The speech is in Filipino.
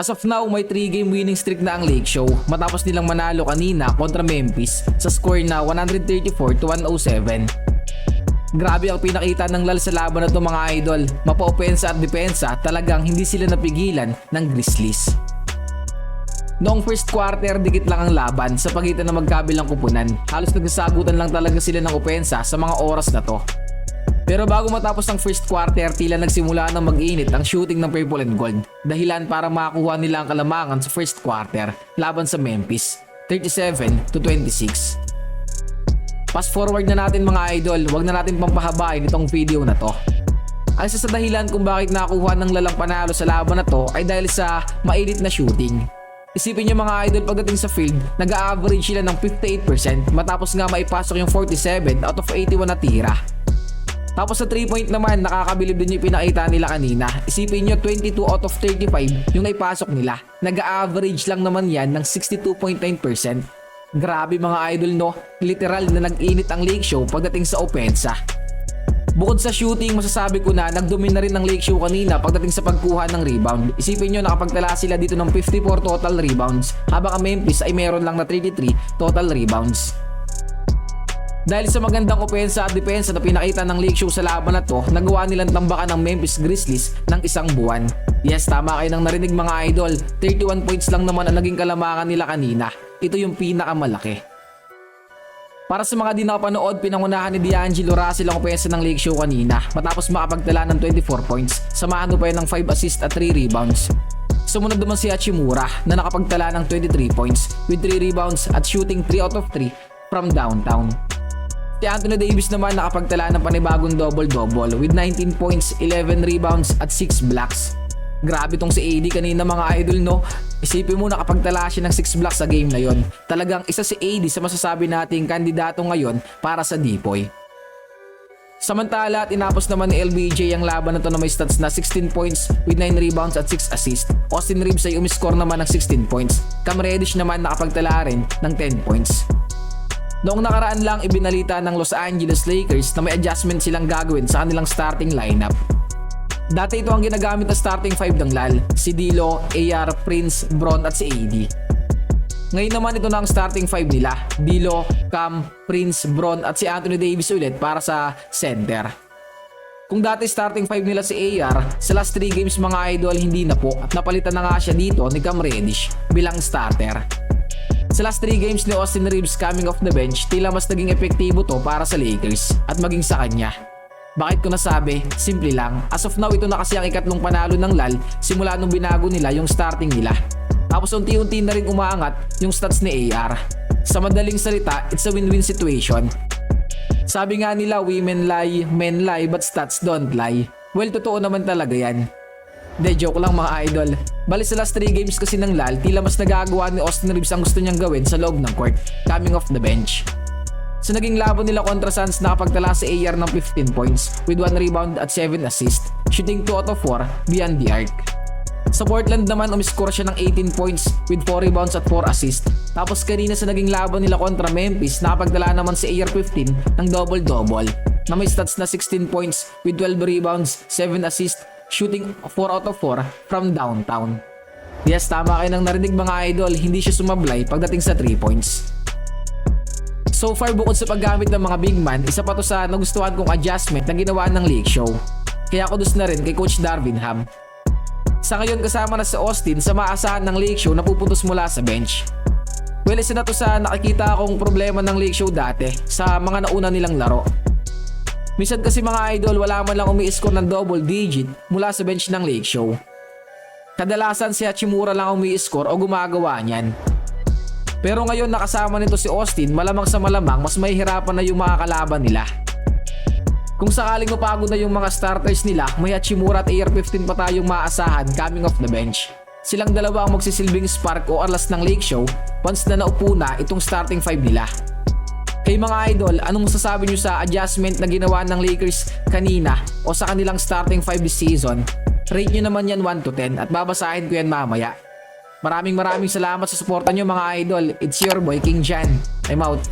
As of now, may 3 game winning streak na ang Lake Show matapos nilang manalo kanina kontra Memphis sa score na 134 to 107. Grabe ang pinakita ng lal sa laban na to mga idol. Mapa-opensa at depensa talagang hindi sila napigilan ng Grizzlies. Noong first quarter, dikit lang ang laban sa pagitan ng magkabilang kupunan. Halos nagsasagutan lang talaga sila ng opensa sa mga oras na to. Pero bago matapos ang first quarter, tila nagsimula na mag-init ang shooting ng Purple and Gold. Dahilan para makakuha nila ang kalamangan sa first quarter laban sa Memphis, 37 to 26. Fast forward na natin mga idol, wag na natin pampahabain itong video na to. Ang isa sa dahilan kung bakit nakuha ng lalang panalo sa laban na to ay dahil sa mainit na shooting. Isipin nyo mga idol pagdating sa field, nag-average sila ng 58% matapos nga maipasok yung 47 out of 81 na tira. Tapos sa 3 point naman, nakakabilib din yung pinakita nila kanina. Isipin nyo 22 out of 35 yung naipasok nila. Nag-average lang naman yan ng 62.9%. Grabe mga idol no, literal na nag-init ang Lake Show pagdating sa opensa. Bukod sa shooting, masasabi ko na nagdomina rin ng Lake Show kanina pagdating sa pagkuha ng rebound. Isipin nyo nakapagtala sila dito ng 54 total rebounds habang ang Memphis ay meron lang na 33 total rebounds. Dahil sa magandang opensa at depensa na pinakita ng Lake Show sa laban na to, nagawa nilang tambakan ng Memphis Grizzlies ng isang buwan. Yes, tama kayo nang narinig mga idol. 31 points lang naman ang naging kalamangan nila kanina. Ito yung pinakamalaki. Para sa mga di nakapanood, pinangunahan ni D'Angelo Russell ang opensa ng Lake Show kanina matapos makapagtala ng 24 points. Samahan pa yan ng 5 assists at 3 rebounds. Sumunod naman si Hachimura na nakapagtala ng 23 points with 3 rebounds at shooting 3 out of 3 from downtown. Si Anthony Davis naman nakapagtala ng panibagong double-double with 19 points, 11 rebounds at 6 blocks. Grabe tong si AD kanina mga idol no. Isipin mo nakapagtala siya ng 6 blocks sa game na yon. Talagang isa si AD sa masasabi nating kandidato ngayon para sa Dipoy. Samantala, tinapos naman ni LBJ ang laban na to na may stats na 16 points with 9 rebounds at 6 assists. Austin Reeves ay umiscore naman ng 16 points. Cam Reddish naman nakapagtala rin ng 10 points. Noong nakaraan lang ibinalita ng Los Angeles Lakers na may adjustment silang gagawin sa kanilang starting lineup. Dati ito ang ginagamit na starting 5 ng LAL, si Dilo, AR, Prince, Bron at si AD. Ngayon naman ito na ang starting 5 nila, Dilo, Cam, Prince, Bron at si Anthony Davis ulit para sa center. Kung dati starting 5 nila si AR, sa last 3 games mga idol hindi na po at napalitan na nga siya dito ni Cam Reddish bilang starter. Sa last 3 games ni Austin Reeves coming off the bench, tila mas naging epektibo to para sa Lakers at maging sa kanya. Bakit ko nasabi? Simple lang. As of now, ito na kasi ang ikatlong panalo ng LAL simula nung binago nila yung starting nila. Tapos unti-unti na rin umaangat yung stats ni AR. Sa madaling salita, it's a win-win situation. Sabi nga nila, women lie, men lie, but stats don't lie. Well, totoo naman talaga yan. De, joke lang mga idol. Bali sa last 3 games kasi ng LAL, tila mas nagagawa ni Austin Reeves ang gusto niyang gawin sa loob ng court, coming off the bench. Sa naging laban nila kontra Suns, nakapagtala si AR ng 15 points with 1 rebound at 7 assists, shooting 2 out of 4 beyond the arc. Sa Portland naman, umiscore siya ng 18 points with 4 rebounds at 4 assists. Tapos kanina sa naging laban nila kontra Memphis, nakapagdala naman si AR-15 ng double-double na may stats na 16 points with 12 rebounds, 7 assists, shooting 4 out of 4 from downtown. Yes, tama kayo nang narinig mga idol, hindi siya sumablay pagdating sa 3 points. So far bukod sa paggamit ng mga big man, isa pa to sa nagustuhan kong adjustment na ginawa ng League Show. Kaya kudos na rin kay Coach Darvin Ham. Sa ngayon kasama na si Austin sa maasahan ng League Show na pupuntos mula sa bench. Well, isa na to sa nakikita akong problema ng League Show dati sa mga nauna nilang laro. Minsan kasi mga idol wala man lang umi-score ng double digit mula sa bench ng League Show. Kadalasan si Hachimura lang umi-score o gumagawa niyan. Pero ngayon nakasama nito si Austin, malamang sa malamang mas mahihirapan na yung mga kalaban nila. Kung sakaling mapagod na yung mga starters nila, may Hachimura at AR-15 pa tayong maasahan coming off the bench. Silang dalawa ang magsisilbing spark o alas ng Lake Show once na naupo na itong starting 5 nila. Kay mga idol, anong masasabi nyo sa adjustment na ginawa ng Lakers kanina o sa kanilang starting 5 this season? Rate nyo naman yan 1 to 10 at babasahin ko yan mamaya. Maraming maraming salamat sa suporta nyo mga idol. It's your boy King Jan. I'm out.